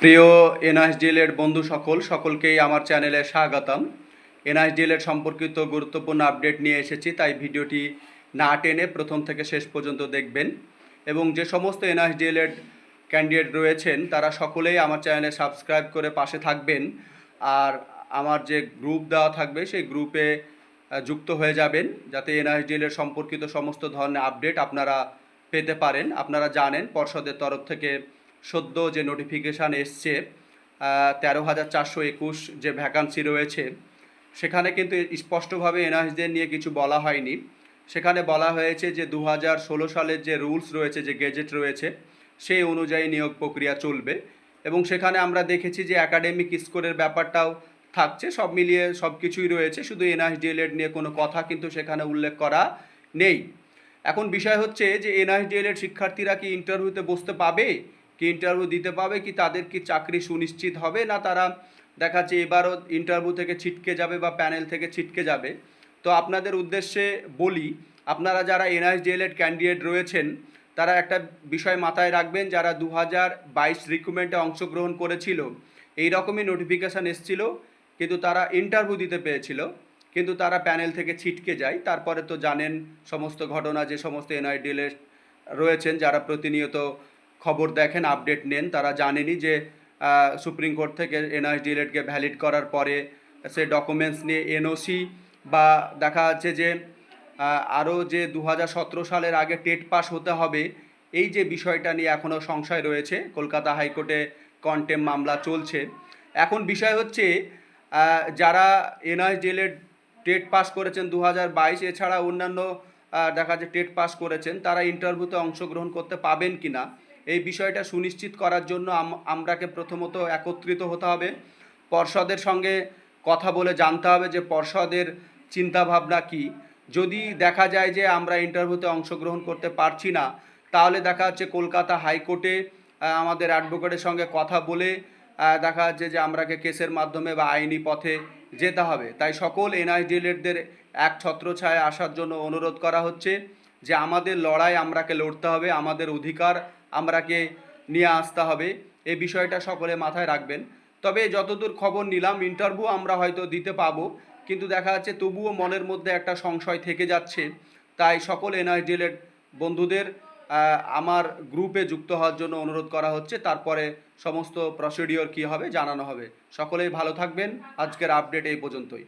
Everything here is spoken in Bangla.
প্রিয় এনআইএসডিএলের বন্ধু সকল, সকলকেই আমার চ্যানেলে স্বাগতম। এনআইএসডিএলের সম্পর্কিত গুরুত্বপূর্ণ আপডেট নিয়ে এসেছি, তাই ভিডিওটি না টেনে প্রথম থেকে শেষ পর্যন্ত দেখবেন। এবং যে সমস্ত এনআইএসডিএলের ক্যান্ডিডেট রয়েছেন, তারা সকলেই আমার চ্যানেলে সাবস্ক্রাইব করে পাশে থাকবেন। আর আমার যে গ্রুপ দেওয়া থাকবে, সেই গ্রুপে যুক্ত হয়ে যাবেন, যাতে এনআইএসডিএলের সম্পর্কিত সমস্ত ধরনের আপডেট আপনারা পেতে পারেন। আপনারা জানেন পর্ষদের তরফ থেকে সদ্য যে নোটিফিকেশান এসছে তেরো হাজার চারশো একুশ যে ভ্যাকান্সি রয়েছে, সেখানে কিন্তু স্পষ্টভাবে এনআইএসদের নিয়ে কিছু বলা হয়নি। সেখানে বলা হয়েছে যে দু হাজার ষোলো সালের যে রুলস রয়েছে, যে গেজেট রয়েছে, সেই অনুযায়ী নিয়োগ প্রক্রিয়া চলবে এবং সেখানে আমরা দেখেছি যে একাডেমিক স্কোরের ব্যাপারটাও থাকছে, সব মিলিয়ে সব কিছুই রয়েছে, শুধু এনআইএসডিএলএড নিয়ে কোনো কথা কিন্তু সেখানে উল্লেখ করা নেই। এখন বিষয় হচ্ছে যে এনআইএসডিএলএড শিক্ষার্থীরা কি ইন্টারভিউতে বসতে পাবে? কি ইন্টারভিউ দিতে পাবে কি তাদের কি চাকরি সুনিশ্চিত হবে না তারা দেখাচ্ছে এবারও ইন্টারভিউ থেকে ছিটকে যাবে বা প্যানেল থেকে ছিটকে যাবে। তো আপনাদের উদ্দেশ্যে বলি, আপনারা যারা এনআইএসডিএলএড ক্যান্ডিডেট রয়েছেন, তারা একটা বিষয় মাথায় রাখবেন, যারা দু হাজার বাইশ রিক্রুটমেন্টে অংশগ্রহণ করেছিল এই রকমই নোটিফিকেশান এসেছিল, কিন্তু তারা ইন্টারভিউ দিতে পেয়েছিল কিন্তু তারা প্যানেল থেকে ছিটকে যায়। তারপরে তো জানেন সমস্ত ঘটনা, যে সমস্ত এনআইডিএলের রয়েছেন, যারা প্রতিনিয়ত খবর দেখেন আপডেট নেন। তারা জানেনই যে সুপ্রিম কোর্ট থেকে এনআইডিএলএডকে ভ্যালিড করার পরে সে ডকুমেন্টস নিয়ে এনওসি বা দেখা যাচ্ছে যে আরও যে দু হাজার সতেরো সালের আগে টেট পাস হতে হবে, এই যে বিষয়টা নিয়ে এখনও সংশয় রয়েছে, কলকাতা হাইকোর্টে কন্টেম মামলা চলছে। এখন বিষয় হচ্ছে যারা এনআইডিএলের টেট পাস করেছেন দু হাজার বাইশ, এছাড়া অন্যান্য দেখা যাচ্ছে টেট পাস করেছেন, তারা ইন্টারভিউতে অংশগ্রহণ করতে পাবেন কি না এই বিষয়টা সুনিশ্চিত করার জন্য আম- আমরাকে প্রথমত একত্রিত হতে হবে। পর্ষদের সঙ্গে কথা বলে জানতে হবে যে পর্ষদের চিন্তাভাবনা কি। যদি দেখা যায় যে আমরা ইন্টারভিউতে অংশগ্রহণ করতে পারছি না, তাহলে দেখা যাচ্ছে কলকাতা হাইকোর্টে আমাদের অ্যাডভোকেটের সঙ্গে কথা বলে দেখা যাচ্ছে যে আমরাকে কেসের মাধ্যমে বা আইনি পথে যেতে হবে। তাই সকল এনআইডিএলএডদের এক ছত্রছায় আসার জন্য অনুরোধ করা হচ্ছে যে আমাদের লড়াই আমরাকে লড়তে হবে, আমাদের অধিকার আমরাকে নিয়ে আসতে হবে। এই বিষয়টা সকলে মাথায় রাখবেন। তবে যতদূর খবর নিলাম ইন্টারভিউ আমরা হয়তো দিতে পাবো। কিন্তু দেখা যাচ্ছে তবুও মনের মধ্যে একটা সংশয় থেকে যাচ্ছে। তাই সকল এনআইডিএলের বন্ধুদের আমার গ্রুপে যুক্ত হওয়ার জন্য অনুরোধ করা হচ্ছে। তারপরে সমস্ত প্রসিডিওর কী হবে জানানো হবে। সকলেই ভালো থাকবেন। আজকের আপডেট এই পর্যন্তই।